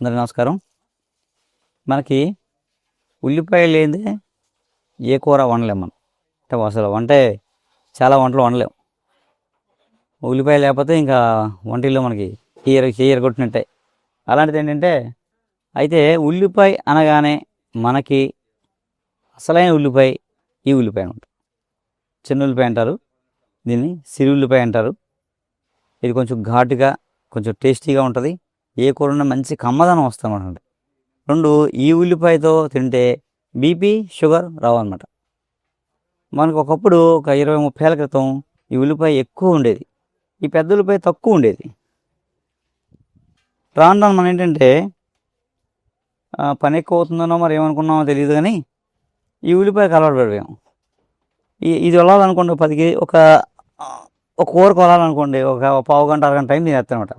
అందరి నమస్కారం. మనకి ఉల్లిపాయ లేనిదే ఏ కూర వండలేం మనం. అంటే అసలు వంటే చాలా వంటలు వండలేం. ఉల్లిపాయ లేకపోతే ఇంకా వంటిల్లో మనకి చీర చీర కొట్టినట్టే. అలాంటిది ఏంటంటే అయితే ఉల్లిపాయ అనగానే మనకి అసలైన ఉల్లిపాయ ఈ ఉల్లిపాయ ఉంటుంది చిన్న ఉల్లిపాయ అంటారు దీన్ని సిరి ఉల్లిపాయ అంటారు. ఇది కొంచెం ఘాటుగా కొంచెం టేస్టీగా ఉంటుంది. ఏ కూరన్నా మంచి కమ్మదనం వస్తామన్నమాట రెండు ఈ ఉల్లిపాయతో తింటే బీపీ షుగర్ రావన్నమాట. మనకు ఒకప్పుడు ఒక ఇరవై ముప్పై ఏళ్ళ క్రితం ఈ ఉల్లిపాయ ఎక్కువ ఉండేది. ఈ పెద్ద ఉల్లిపాయ తక్కువ ఉండేది. రాను రాను మనం ఏంటంటే పని ఎక్కువ అవుతుందనో మరి ఏమనుకున్నామో తెలియదు కానీ ఈ ఉల్లిపాయకు అలవాటు పడిపోయాం. ఈ ఇది వెళ్ళాలనుకోండి పదికి ఒక ఒక కూర కొనాలనుకోండి ఒక పావు గంట అరగంట టైం తినేస్తానమాట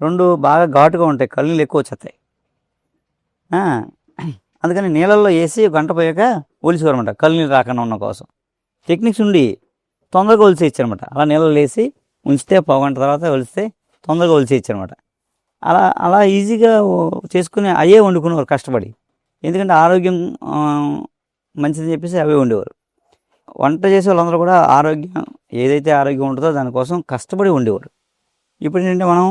రెండు బాగా ఘాటుగా ఉంటాయి కళ్ళు నీళ్ళు ఎక్కువ వచ్చేస్తాయి. అందుకని నీళ్ళల్లో వేసి గంట పోయాక ఒలిసేవారన్నమాట కళ్ళు నీళ్ళు రాకుండా ఉన్న కోసం. టెక్నిక్స్ ఉండి తొందరగా ఒలిసి ఇచ్చారనమాట. అలా నీళ్ళలో వేసి ఉంచితే పావు తర్వాత ఒలిస్తే తొందరగా ఒలిసి ఇచ్చారనమాట. అలా అలా ఈజీగా చేసుకుని అయ్యే వండుకునేవారు కష్టపడి. ఎందుకంటే ఆరోగ్యం మంచిదని చెప్పేసి అవే ఉండేవారు వంట చేసే వాళ్ళందరూ కూడా ఆరోగ్యం ఏదైతే ఆరోగ్యం ఉంటుందో దానికోసం కష్టపడి ఉండేవారు ఇప్పుడు ఏంటంటే మనం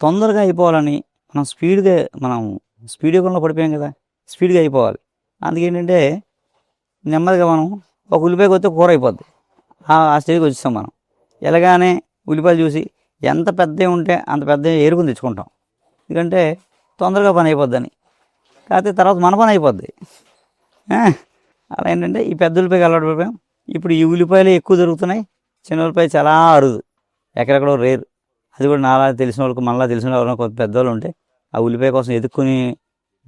తొందరగా అయిపోవాలని మనం స్పీడ్గా మనం స్పీడ్ యుగంలో పడిపోయాం కదా స్పీడ్గా అయిపోవాలి. అందుకేంటంటే నెమ్మదిగా మనం ఒక ఉల్లిపాయ వస్తే కూర అయిపోద్ది. ఆ ఆ స్టేజ్కి వచ్చేస్తాం మనం. ఎలాగానే ఉల్లిపాయలు చూసి ఎంత పెద్దవి ఉంటే అంత పెద్ద ఏరుకుని తెచ్చుకుంటాం. ఎందుకంటే తొందరగా పని అయిపోద్దని. కాకపోతే తర్వాత మన పని అయిపోద్ది. అలా ఏంటంటే ఈ పెద్ద ఉల్లిపాయకి అలవాటు పడిపోయాం. ఇప్పుడు ఈ ఉల్లిపాయలు ఎక్కువ దొరుకుతున్నాయి. చిన్న ఉల్లిపాయ చాలా అరుదు. ఎక్కడెక్కడో రేరు. అది కూడా నాలా తెలిసిన వాళ్ళకి మనలా తెలిసిన వాళ్ళు కొంత పెద్దవాళ్ళు ఉంటే ఆ ఉల్లిపాయ కోసం ఎదుక్కుని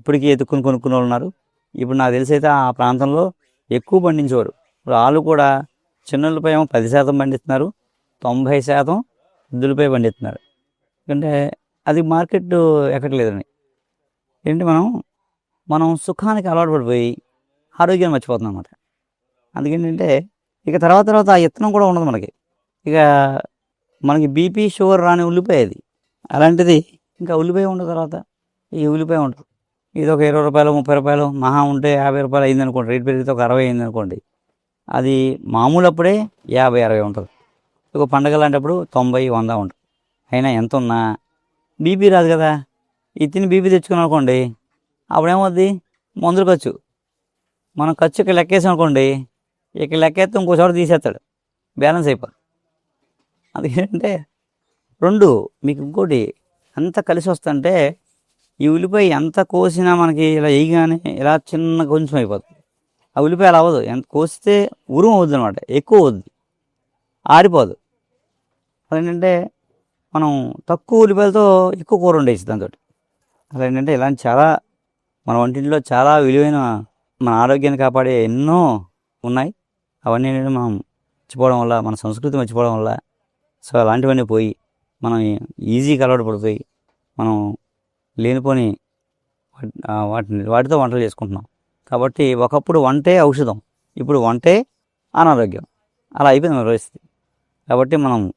ఇప్పటికీ ఎదుక్కుని కొనుక్కునే వాళ్ళు ఉన్నారు. ఇప్పుడు నాకు తెలిసి అయితే ఆ ప్రాంతంలో ఎక్కువ పండించేవారు. ఇప్పుడు వాళ్ళు కూడా చిన్న ఉల్లిపాయ ఏమో పది శాతం పండిస్తున్నారు తొంభై శాతం పెద్ద పండిస్తున్నారు. ఎందుకంటే అది మార్కెట్ ఎక్కట్లేదని. ఏంటి మనం మనం సుఖానికి అలవాటు పడిపోయి ఆరోగ్యాన్ని మర్చిపోతున్నాం అనమాట అందుకేంటంటే ఇక తర్వాత తర్వాత ఆ ఇత్తనం కూడా ఉండదు మనకి. ఇక మనకి బీపీ షుగర్ రాని ఉల్లిపాయ అది. అలాంటిది ఇంకా ఉల్లిపాయ ఉన్న తర్వాత ఈ ఉల్లిపాయ ఉండదు. ఇది ఒక ఇరవై రూపాయలు ముప్పై రూపాయలు మహా ఉంటే యాభై రూపాయలు అయింది అనుకోండి. రేట్ పెరిగితే ఒక అరవై అయింది అనుకోండి. అది మామూలు అప్పుడే యాభై అరవై ఉంటుంది. ఒక పండగ లాంటప్పుడు తొంభై వంద ఉంటుంది. అయినా ఎంత ఉన్నా బీపీ రాదు కదా. ఇది తిని బీపీ తెచ్చుకున్నాం అనుకోండి అప్పుడేమవుద్ది? మందులు ఖర్చు. మనం ఖర్చు ఇక్కడ లెక్కేసాం అనుకోండి ఇక్కడ లెక్కేస్తే ఇంకోసారి తీసేస్తాడు. బ్యాలెన్స్ అయిపోదు అదేంటంటే రెండు మీకు ఇంకోటి అంత కలిసి వస్తుంటే ఈ ఉల్లిపాయ ఎంత కోసినా మనకి ఇలా వేయగానే ఇలా చిన్న కొంచెం అయిపోతుంది. ఆ ఉల్లిపాయ అలా అవ్వదు. ఎంత కోస్తే ఉరుము అవుద్ది అనమాట ఎక్కువ అవుద్ది ఆరిపోదు. అదేంటంటే మనం తక్కువ ఉల్లిపాయలతో ఎక్కువ కూర ఉండేసి దాంతో అదేంటంటే ఇలాంటి చాలా మన వంటింట్లో చాలా విలువైన మన ఆరోగ్యాన్ని కాపాడే ఎన్నో ఉన్నాయి. అవన్నీ మనం మర్చిపోవడం వల్ల మన సంస్కృతి మర్చిపోవడం వల్ల సో అలాంటివన్నీ పోయి మనం ఈజీగా అలవాటు పడిపోయి మనం లేనిపోని వాటి- వాటిని వాటితో వంటలు చేసుకుంటున్నాం. కాబట్టి ఒకప్పుడు వంటే ఔషధం ఇప్పుడు వంటే అనారోగ్యం. అలా అయిపోయింది మన పరిస్థితి. కాబట్టి మనం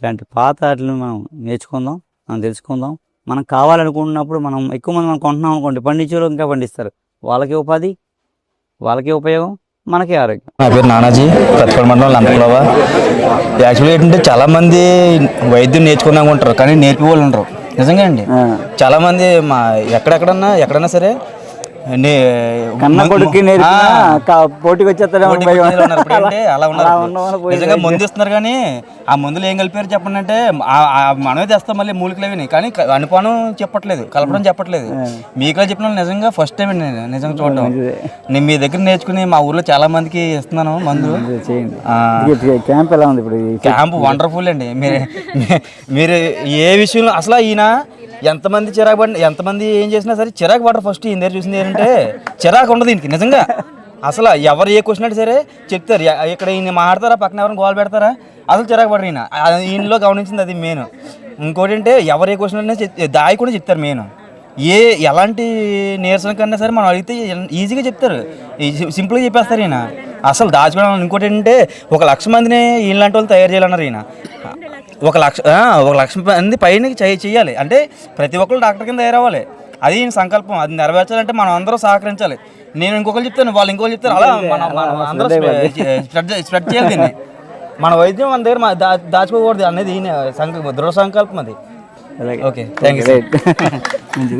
ఇలాంటి పాత వాటిని మనం నేర్చుకుందాం మనం తెలుసుకుందాం. మనం కావాలనుకున్నప్పుడు మనం ఎక్కువ మంది మనం కొంటున్నాం అనుకోండి పండించేవాళ్ళు ఇంకా పండిస్తారు. వాళ్ళకి ఉపాధి వాళ్ళకి ఉపయోగం మనకి ఆరోగ్యం. నా పేరు నానాజీ ప్రతిపల్ మండలం లంకలవ యాక్చువల్లీ ఏంటంటే చాలా మంది వైద్యం నేర్చుకుందాం ఉంటారు కానీ నేర్పి వాళ్ళు ఉండరు. నిజంగా అండి. చాలా మంది మా ఎక్కడెక్కడన్నా ఎక్కడన్నా సరే కన్న కొడుక్కి పోటీకి నిజంగా మందు ఇస్తున్నారు కానీ ఆ మందులు ఏం కలిపారు చెప్పండి అంటే మనమే తెస్తాం మళ్ళీ మూలికలు అవి కానీ అనుపానం చెప్పట్లేదు. కలపడం చెప్పట్లేదు. మీకులా చెప్పిన నిజంగా ఫస్ట్ టైం అండి నేను. నిజంగా చూడడం నేను మీ దగ్గర నేర్చుకుని మా ఊర్లో చాలా మందికి ఇస్తున్నాను మందు. క్యాంప్ ఎలా ఉంది ఇప్పుడు క్యాంప్ వండర్ఫుల్ అండి. మీరు మీరు ఏ విషయంలో అసలు ఈయన ఎంతమంది చిరాకు పడిన ఎంతమంది ఏం చేసినా సరే చిరాకు పడరు ఫస్ట్ ఈయన దగ్గర చూసింది ఏంటంటే చిరాకు ఉండదు దీనికి నిజంగా. అసలు ఎవరు ఏ క్వశ్చన్ అంటే సరే చెప్తారు. ఇక్కడ ఈయన మాడతారా పక్కన ఎవరిని గోల్ పెడతారా? అసలు చిరాకు పడరు ఈయన. ఈయనలో గమనించింది అది మెయిన్ ఇంకోటి అంటే ఎవరు ఏ క్వశ్చన్ అంటే దాయి కూడా చెప్తారు మెయిన్ ఏ ఎలాంటి నీరసన కన్నా సరే మనం అడిగితే ఈజీగా చెప్తారు. సింపుల్గా చెప్పేస్తారు ఈయన. అసలు దాచుకోవడం ఇంకోటి ఏంటంటే ఒక లక్ష మందిని ఈయనలాంటి వాళ్ళు తయారు చేయాలన్నారు ఈయన. ఒక లక్ష ఒక లక్ష మంది పైన చేయ- చేయాలి. అంటే ప్రతి ఒక్కరు డాక్టర్ కింద తయారవ్వాలి. అది సంకల్పం. అది నెరవేర్చాలంటే మనం అందరూ సహకరించాలి. నేను ఇంకొకరు చెప్తాను వాళ్ళు ఇంకొకరు చెప్తారు. అలా మనం అందరూ స్ప్రెడ్ స్ప్రెడ్ చేయాలి దీన్ని. మన వైద్యం మన దగ్గర దా దాచుకోకూడదు అనేది దృఢ సంకల్పం అది. Okay thank you